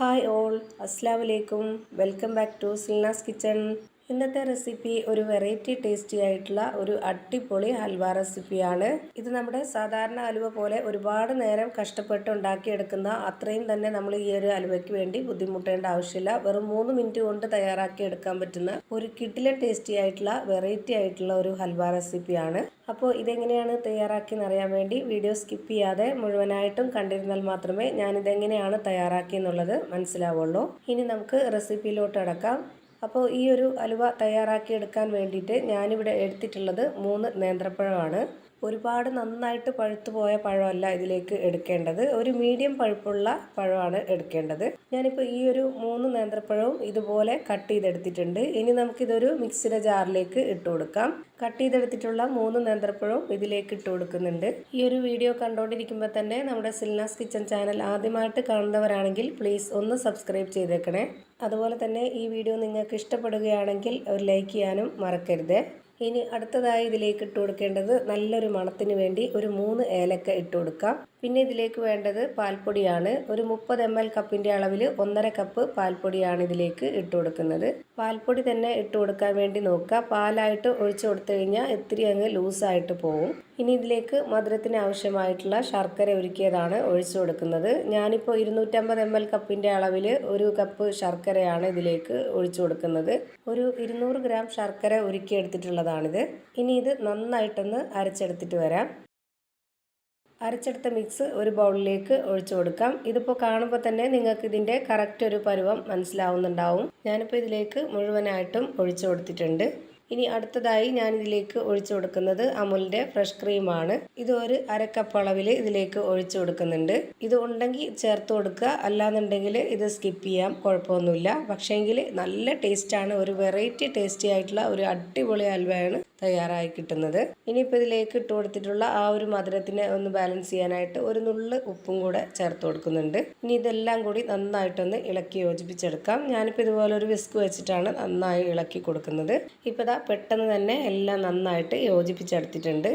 Hi all അസ്സാം വലൈക്കും welcome back to Silna's kitchen. ഇന്നത്തെ റെസിപ്പി ഒരു വെറൈറ്റി ടേസ്റ്റി ആയിട്ടുള്ള ഒരു അടിപൊളി ഹൽവ റെസിപ്പിയാണ്. ഇത് നമ്മുടെ സാധാരണ അലുവ പോലെ ഒരുപാട് നേരം കഷ്ടപ്പെട്ട് ഉണ്ടാക്കിയെടുക്കുന്ന അത്രയും തന്നെ നമ്മൾ ഈ ഒരു അലുവയ്ക്ക് വേണ്ടി ബുദ്ധിമുട്ടേണ്ട ആവശ്യമില്ല. വെറും മൂന്ന് മിനിറ്റ് കൊണ്ട് തയ്യാറാക്കി എടുക്കാൻ പറ്റുന്ന ഒരു കിട്ടിലെ ടേസ്റ്റി ആയിട്ടുള്ള വെറൈറ്റി ആയിട്ടുള്ള ഒരു ഹൽവ റെസിപ്പിയാണ്. അപ്പോൾ ഇതെങ്ങനെയാണ് തയ്യാറാക്കി അറിയാൻ വേണ്ടി വീഡിയോ സ്കിപ്പ് ചെയ്യാതെ മുഴുവനായിട്ടും കണ്ടിരുന്നാൽ മാത്രമേ ഞാനിതെങ്ങനെയാണ് തയ്യാറാക്കി എന്നുള്ളത് മനസ്സിലാവുള്ളൂ. ഇനി നമുക്ക് റെസിപ്പിയിലോട്ട് അടക്കാം. അപ്പോൾ ഈ ഒരു അലുവ തയ്യാറാക്കി എടുക്കാൻ വേണ്ടിയിട്ട് ഞാനിവിടെ എടുത്തിട്ടുള്ളത് മൂന്ന് നേന്ത്രപ്പഴമാണ്. ഒരുപാട് നന്നായിട്ട് പഴുത്തു പോയ പഴമല്ല ഇതിലേക്ക് എടുക്കേണ്ടത്. ഒരു മീഡിയം പഴുപ്പുള്ള പഴമാണ് എടുക്കേണ്ടത്. ഞാനിപ്പോൾ ഈ ഒരു മൂന്ന് നേന്ത്രപ്പഴവും ഇതുപോലെ കട്ട് ചെയ്തെടുത്തിട്ടുണ്ട്. ഇനി നമുക്കിതൊരു മിക്സിയുടെ ജാറിലേക്ക് ഇട്ട് കൊടുക്കാം. കട്ട് ചെയ്തെടുത്തിട്ടുള്ള മൂന്ന് നേന്ത്രപ്പഴവും ഇതിലേക്ക് ഇട്ട് കൊടുക്കുന്നുണ്ട്. ഈ ഒരു വീഡിയോ കണ്ടുകൊണ്ടിരിക്കുമ്പോൾ തന്നെ നമ്മുടെ സിൽനാസ് കിച്ചൺ ചാനൽ ആദ്യമായിട്ട് കാണുന്നവരാണെങ്കിൽ പ്ലീസ് ഒന്ന് സബ്സ്ക്രൈബ് ചെയ്തേക്കണേ. അതുപോലെ തന്നെ ഈ വീഡിയോ നിങ്ങൾക്ക് ഇഷ്ടപ്പെടുകയാണെങ്കിൽ ഒരു ലൈക്ക് ചെയ്യാനും മറക്കരുത്. ഇനി അടുത്തതായി ഇതിലേക്ക് ഇട്ട് കൊടുക്കേണ്ടത് നല്ലൊരു മണത്തിന് വേണ്ടി ഒരു മൂന്ന് ഏലക്ക ഇട്ട് കൊടുക്കാം. പിന്നെ ഇതിലേക്ക് വേണ്ടത് പാൽപ്പൊടിയാണ്. ഒരു മുപ്പത് എം എൽ കപ്പിന്റെ അളവിൽ ഒന്നര കപ്പ് പാൽപ്പൊടിയാണ് ഇതിലേക്ക് ഇട്ട് കൊടുക്കുന്നത്. പാൽപ്പൊടി തന്നെ ഇട്ട് കൊടുക്കാൻ വേണ്ടി നോക്കുക. പാലായിട്ട് ഒഴിച്ചു കൊടുത്തു കഴിഞ്ഞാൽ ഇത്തിരി അങ്ങ് ലൂസായിട്ട് പോകും ഇനി ഇതിലേക്ക് മധുരത്തിന് ആവശ്യമായിട്ടുള്ള ശർക്കര ഒരുക്കിയതാണ് ഒഴിച്ചു കൊടുക്കുന്നത്. ഞാനിപ്പോൾ ഇരുന്നൂറ്റമ്പത് എം എൽ കപ്പിന്റെ അളവിൽ ഒരു കപ്പ് ശർക്കരയാണ് ഇതിലേക്ക് ഒഴിച്ചു കൊടുക്കുന്നത്. ഒരു ഇരുന്നൂറ് ഗ്രാം ശർക്കര ഒരുക്കിയെടുത്തിട്ടുള്ളതാണിത് ഇനി ഇത് നന്നായിട്ടൊന്ന് അരച്ചെടുത്തിട്ട് വരാം. അരച്ചെടുത്ത മിക്സ് ഒരു ബൗളിലേക്ക് ഒഴിച്ചു കൊടുക്കാം. ഇതിപ്പോൾ കാണുമ്പോൾ തന്നെ നിങ്ങൾക്ക് ഇതിന്റെ കറക്റ്റ് ഒരു പരുവം മനസ്സിലാവുന്നുണ്ടാവും. ഞാനിപ്പോൾ ഇതിലേക്ക് മുഴുവനായിട്ടും ഒഴിച്ചു കൊടുത്തിട്ടുണ്ട്. ഇനി അടുത്തതായി ഞാൻ ഇതിലേക്ക് ഒഴിച്ചു കൊടുക്കുന്നത് അമുലിന്റെ ഫ്രഷ് ക്രീമാണ് ഇത് ഒരു അരക്കപ്പ് അളവിൽ ഇതിലേക്ക് ഒഴിച്ചു കൊടുക്കുന്നുണ്ട്. ഇത് ഉണ്ടെങ്കിൽ ചേർത്ത് കൊടുക്കുക. അല്ലാന്നുണ്ടെങ്കിൽ ഇത് സ്കിപ്പ് ചെയ്യാം. കുഴപ്പമൊന്നുമില്ല. പക്ഷേങ്കിൽ നല്ല ടേസ്റ്റാണ് ഒരു വെറൈറ്റി ടേസ്റ്റി ആയിട്ടുള്ള ഒരു അടിപൊളി ഹൽവയാണ് തയ്യാറായി കിട്ടുന്നത്. ഇനിയിപ്പോൾ ഇതിലേക്ക് ഇട്ട് കൊടുത്തിട്ടുള്ള ആ ഒരു മധുരത്തിനെ ഒന്ന് ബാലൻസ് ചെയ്യാനായിട്ട് ഒരു നുള്ള് ഉപ്പും കൂടെ ചേർത്ത് കൊടുക്കുന്നുണ്ട്. ഇനി ഇതെല്ലാം കൂടി നന്നായിട്ടൊന്ന് ഇളക്കി യോജിപ്പിച്ചെടുക്കാം. ഞാനിപ്പോൾ ഇതുപോലെ ഒരു വിസ്ക് വെച്ചിട്ടാണ് നന്നായി ഇളക്കി കൊടുക്കുന്നത്. ഇപ്പോൾ ഇതാ പെട്ടെന്ന് തന്നെ എല്ലാം നന്നായിട്ട് യോജിപ്പിച്ചെടുത്തിട്ടുണ്ട്.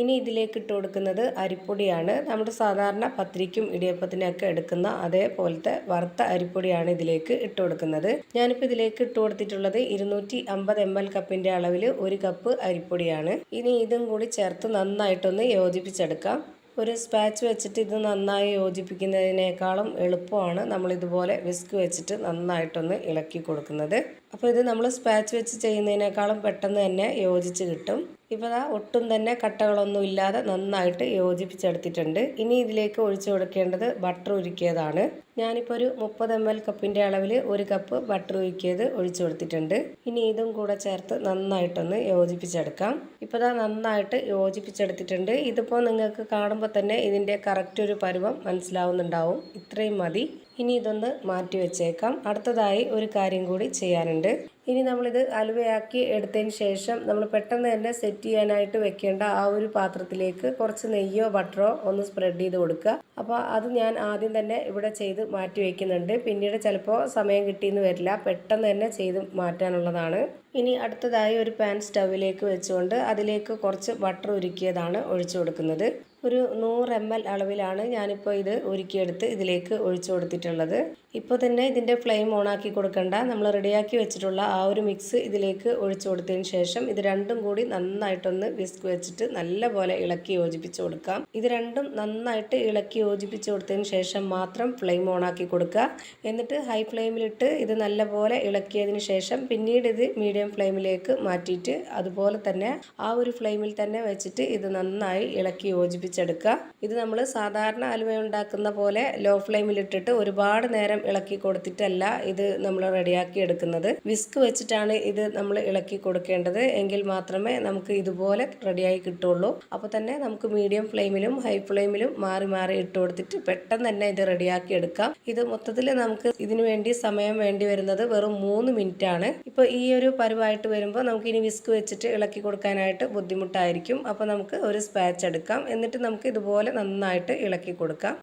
ഇനി ഇതിലേക്ക് ഇട്ട് കൊടുക്കുന്നത് അരിപ്പൊടിയാണ്. നമ്മുടെ സാധാരണ പത്രിക്കും ഇടിയപ്പത്തിനൊക്കെ എടുക്കുന്ന അതേപോലത്തെ വറുത്ത അരിപ്പൊടിയാണ് ഇതിലേക്ക് ഇട്ട് കൊടുക്കുന്നത്. ഞാനിപ്പോൾ ഇതിലേക്ക് ഇട്ട് കൊടുത്തിട്ടുള്ളത് ഇരുന്നൂറ്റി അമ്പത് എം എൽ കപ്പിന്റെ അളവിൽ ഒരു കപ്പ് അരിപ്പൊടിയാണ്. ഇനി ഇതും കൂടി ചേർത്ത് നന്നായിട്ടൊന്ന് യോജിപ്പിച്ചെടുക്കാം. ഒരു സ്പാച്ച് വെച്ചിട്ട് ഇത് നന്നായി യോജിപ്പിക്കുന്നതിനേക്കാളും എളുപ്പമാണ് നമ്മളിതുപോലെ വിസ്ക് വെച്ചിട്ട് നന്നായിട്ടൊന്ന് ഇളക്കി കൊടുക്കുന്നത്. അപ്പോൾ ഇത് നമ്മൾ സ്പാച്ച് വെച്ച് ചെയ്യുന്നതിനേക്കാളും പെട്ടെന്ന് തന്നെ യോജിച്ച് കിട്ടും. ഇപ്പോൾ ദാ ഒട്ടും തന്നെ കട്ടകളൊന്നും ഇല്ലാതെ നന്നായിട്ട് യോജിപ്പിച്ചെടുത്തിട്ടുണ്ട്. ഇനി ഇതിലേക്ക് ഒഴിച്ചു കൊടുക്കേണ്ടത് ബട്ടർ ഉരുക്കിയതാണ്. ഞാനിപ്പോൾ ഒരു മുപ്പത് എം എൽ കപ്പിന്റെ അളവിൽ ഒരു കപ്പ് ബട്ടർ ഉരുക്കിയത് ഒഴിച്ചു കൊടുത്തിട്ടുണ്ട്. ഇനി ഇതും കൂടെ ചേർത്ത് നന്നായിട്ടൊന്ന് യോജിപ്പിച്ചെടുക്കാം. ഇപ്പോൾ ഇതാ നന്നായിട്ട് യോജിപ്പിച്ചെടുത്തിട്ടുണ്ട്. ഇതിപ്പോൾ നിങ്ങൾക്ക് കാണുമ്പോൾ തന്നെ ഇതിന്റെ കറക്റ്റ് ഒരു പരുവം മനസ്സിലാവുന്നുണ്ടാവും. ഇത്രയും മതി. ഇനി ഇതൊന്ന് മാറ്റി വെച്ചേക്കാം. അടുത്തതായി ഒരു കാര്യം കൂടി ചെയ്യാനുണ്ട്. ¿Vale? ഇനി നമ്മളിത് അലുവയാക്കി എടുത്തതിന് ശേഷം നമ്മൾ പെട്ടെന്ന് തന്നെ സെറ്റ് ചെയ്യാനായിട്ട് വെക്കേണ്ട ആ ഒരു പാത്രത്തിലേക്ക് കുറച്ച് നെയ്യോ ബട്ടറോ ഒന്ന് സ്പ്രെഡ് ചെയ്ത് കൊടുക്കുക. അപ്പോൾ അത് ഞാൻ ആദ്യം തന്നെ ഇവിടെ ചെയ്ത് മാറ്റി വയ്ക്കുന്നുണ്ട് പിന്നീട് ചിലപ്പോൾ സമയം കിട്ടിയെന്ന് വരില്ല. പെട്ടെന്ന് തന്നെ ചെയ്ത് മാറ്റാനുള്ളതാണ്. ഇനി അടുത്തതായി ഒരു പാൻ സ്റ്റൗവിലേക്ക് വെച്ചുകൊണ്ട് അതിലേക്ക് കുറച്ച് ബട്ടർ ഉരുക്കിയതാണ് ഒഴിച്ചു കൊടുക്കുന്നത്. ഒരു നൂറ് എം എൽ അളവിലാണ് ഞാനിപ്പോൾ ഇത് ഉരുക്കിയെടുത്ത് ഇതിലേക്ക് ഒഴിച്ചു കൊടുത്തിട്ടുള്ളത്. ഇപ്പോൾ തന്നെ ഇതിന്റെ ഫ്ലെയിം ഓണാക്കി കൊടുക്കേണ്ട. നമ്മൾ റെഡിയാക്കി വെച്ചിട്ടുള്ള ഒരു മിക്സ് ഇതിലേക്ക് ഒഴിച്ചു കൊടുത്തതിന് ശേഷം ഇത് രണ്ടും കൂടി നന്നായിട്ടൊന്ന് വിസ്ക് വെച്ചിട്ട് നല്ലപോലെ ഇളക്കി യോജിപ്പിച്ച് കൊടുക്കാം. ഇത് രണ്ടും നന്നായിട്ട് ഇളക്കി യോജിപ്പിച്ച് കൊടുത്തതിന് ശേഷം മാത്രം ഫ്ലെയിം ഓണാക്കി കൊടുക്കുക. എന്നിട്ട് ഹൈ ഫ്ലെയിമിലിട്ട് ഇത് നല്ലപോലെ ഇളക്കിയതിന് ശേഷം പിന്നീട് ഇത് മീഡിയം ഫ്ലെയിമിലേക്ക് മാറ്റിയിട്ട് അതുപോലെ തന്നെ ആ ഒരു ഫ്ലെയിമിൽ തന്നെ വെച്ചിട്ട് ഇത് നന്നായി ഇളക്കി യോജിപ്പിച്ചെടുക്കുക. ഇത് നമ്മൾ സാധാരണ അലുവ ഉണ്ടാക്കുന്ന പോലെ ലോ ഫ്ലെയിമിലിട്ടിട്ട് ഒരുപാട് നേരം ഇളക്കി കൊടുത്തിട്ടല്ല ഇത് നമ്മൾ റെഡിയാക്കി എടുക്കുന്നത്. വിസ്ക് വെച്ചിട്ടാണ് ഇത് നമ്മൾ ഇളക്കി കൊടുക്കേണ്ടത്. എങ്കിൽ മാത്രമേ നമുക്ക് ഇതുപോലെ റെഡിയായി കിട്ടുള്ളൂ. അപ്പോൾ തന്നെ നമുക്ക് മീഡിയം ഫ്ലെയിമിലും ഹൈ ഫ്ലെയിമിലും മാറി മാറി ഇട്ട് കൊടുത്തിട്ട് പെട്ടെന്ന് തന്നെ ഇത് റെഡിയാക്കി എടുക്കാം. ഇത് മൊത്തത്തിൽ നമുക്ക് ഇതിനു വേണ്ടി സമയം വേണ്ടി വരുന്നത് വെറും മൂന്ന് മിനിറ്റ് ആണ്. ഇപ്പോൾ ഈ ഒരു പരുവായിട്ട് വരുമ്പോൾ നമുക്ക് ഇനി വിസ്ക് വെച്ചിട്ട് ഇളക്കി കൊടുക്കാനായിട്ട് ബുദ്ധിമുട്ടായിരിക്കും. അപ്പോൾ നമുക്ക് ഒരു സ്പാച്ച് എടുക്കാം. എന്നിട്ട് നമുക്ക് ഇതുപോലെ നന്നായിട്ട് ഇളക്കി കൊടുക്കാം.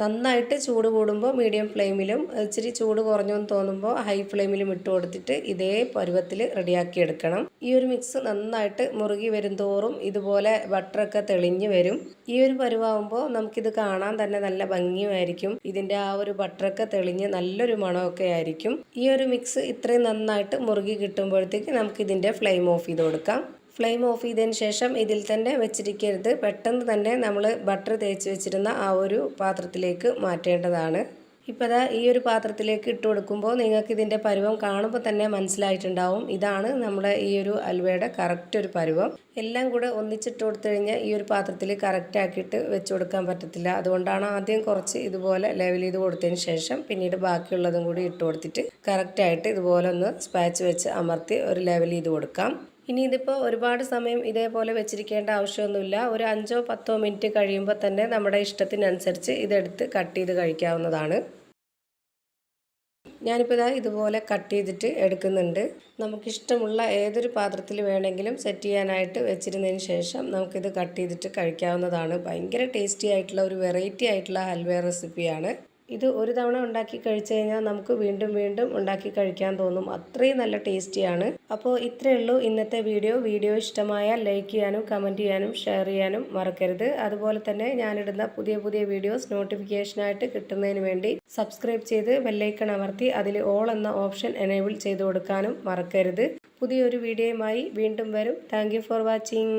നന്നായിട്ട് ചൂട് കൂടുമ്പോൾ മീഡിയം ഫ്ലെയിമിലും ഇച്ചിരി ചൂട് കുറഞ്ഞു എന്ന് തോന്നുമ്പോൾ ഹൈ ഫ്ലെയിമിലും ഇട്ട് കൊടുത്തിട്ട് ഇതേ പരുവത്തിൽ റെഡിയാക്കി എടുക്കണം. ഈ ഒരു മിക്സ് നന്നായിട്ട് മുറുകി വരും തോറും ഇതുപോലെ ബട്ടറൊക്കെ തെളിഞ്ഞ് വരും. ഈ ഒരു പരുവാകുമ്പോൾ നമുക്കിത് കാണാൻ തന്നെ നല്ല ഭംഗിയുമായിരിക്കും. ഇതിന്റെ ആ ഒരു ബട്ടറൊക്കെ തെളിഞ്ഞ് നല്ലൊരു മണമൊക്കെ ആയിരിക്കും. ഈ ഒരു മിക്സ് ഇത്രയും നന്നായിട്ട് മുറുകി കിട്ടുമ്പോഴത്തേക്ക് നമുക്കിതിന്റെ ഫ്ലെയിം ഓഫ് ചെയ്ത് കൊടുക്കാം. ഫ്ലെയിം ഓഫ് ചെയ്തതിന് ശേഷം ഇതിൽ തന്നെ വെച്ചിരിക്കരുത്. പെട്ടെന്ന് തന്നെ നമ്മൾ ബട്ടർ തേച്ച് വെച്ചിരുന്ന ആ ഒരു പാത്രത്തിലേക്ക് മാറ്റേണ്ടതാണ്. ഇപ്പോൾ അതാ ഈ ഒരു പാത്രത്തിലേക്ക് ഇട്ട് കൊടുക്കുമ്പോൾ നിങ്ങൾക്ക് ഇതിന്റെ പരുവം കാണുമ്പോൾ തന്നെ മനസ്സിലായിട്ടുണ്ടാവും. ഇതാണ് നമ്മുടെ ഈ ഒരു അൽവയുടെ കറക്റ്റ് ഒരു പരുവം. എല്ലാം കൂടെ ഒന്നിച്ചിട്ട് കൊടുത്തു കഴിഞ്ഞാൽ ഈ ഒരു പാത്രത്തിൽ കറക്റ്റ് ആക്കിയിട്ട് വെച്ച് കൊടുക്കാൻ പറ്റത്തില്ല. അതുകൊണ്ടാണ് ആദ്യം കുറച്ച് ഇതുപോലെ ലെവൽ ചെയ്ത് കൊടുത്തതിന് ശേഷം പിന്നീട് ബാക്കിയുള്ളതും കൂടി ഇട്ട് കൊടുത്തിട്ട് കറക്റ്റായിട്ട് ഇതുപോലെ ഒന്ന് സ്പാച്ച് വെച്ച് അമർത്തി ഒരു ലെവൽ ചെയ്ത് കൊടുക്കാം. ഇനി ഇതിപ്പോൾ ഒരുപാട് സമയം ഇതേപോലെ വെച്ചിരിക്കേണ്ട ആവശ്യമൊന്നുമില്ല. ഒരു അഞ്ചോ പത്തോ മിനിറ്റ് കഴിയുമ്പോൾ തന്നെ നമ്മുടെ ഇഷ്ടത്തിനനുസരിച്ച് ഇതെടുത്ത് കട്ട് ചെയ്ത് കഴിക്കാവുന്നതാണ്. ഞാനിപ്പോൾ ഇതാ ഇതുപോലെ കട്ട് ചെയ്തിട്ട് എടുക്കുന്നുണ്ട്. നമുക്കിഷ്ടമുള്ള ഏതൊരു പാത്രത്തിൽ വേണമെങ്കിലും സെറ്റ് ചെയ്യാനായിട്ട് വെച്ചിരുന്നതിന് ശേഷം നമുക്കിത് കട്ട് ചെയ്തിട്ട് കഴിക്കാവുന്നതാണ്. ഭയങ്കര ടേസ്റ്റി ആയിട്ടുള്ള ഒരു വെറൈറ്റി ആയിട്ടുള്ള ഹൽവ റെസിപ്പിയാണ്. ഇത് ഒരു തവണ ഉണ്ടാക്കി കഴിച്ചു കഴിഞ്ഞാൽ നമുക്ക് വീണ്ടും വീണ്ടും ഉണ്ടാക്കി കഴിക്കാൻ തോന്നും. അത്രയും നല്ല ടേസ്റ്റിയാണ് അപ്പോൾ ഇത്രയേ ഉള്ളൂ ഇന്നത്തെ വീഡിയോ വീഡിയോ ഇഷ്ടമായാൽ ലൈക്ക് ചെയ്യാനും കമന്റ് ചെയ്യാനും ഷെയർ ചെയ്യാനും മറക്കരുത്. അതുപോലെ തന്നെ ഞാനിടുന്ന പുതിയ പുതിയ വീഡിയോസ് നോട്ടിഫിക്കേഷനായിട്ട് കിട്ടുന്നതിന് വേണ്ടി സബ്സ്ക്രൈബ് ചെയ്ത് ബെല്ലൈക്കൺ അമർത്തി അതിൽ ഓൾ എന്ന ഓപ്ഷൻ എനേബിൾ ചെയ്ത് കൊടുക്കാനും മറക്കരുത്. പുതിയൊരു വീഡിയോയുമായി വീണ്ടും വരും. Thank for watching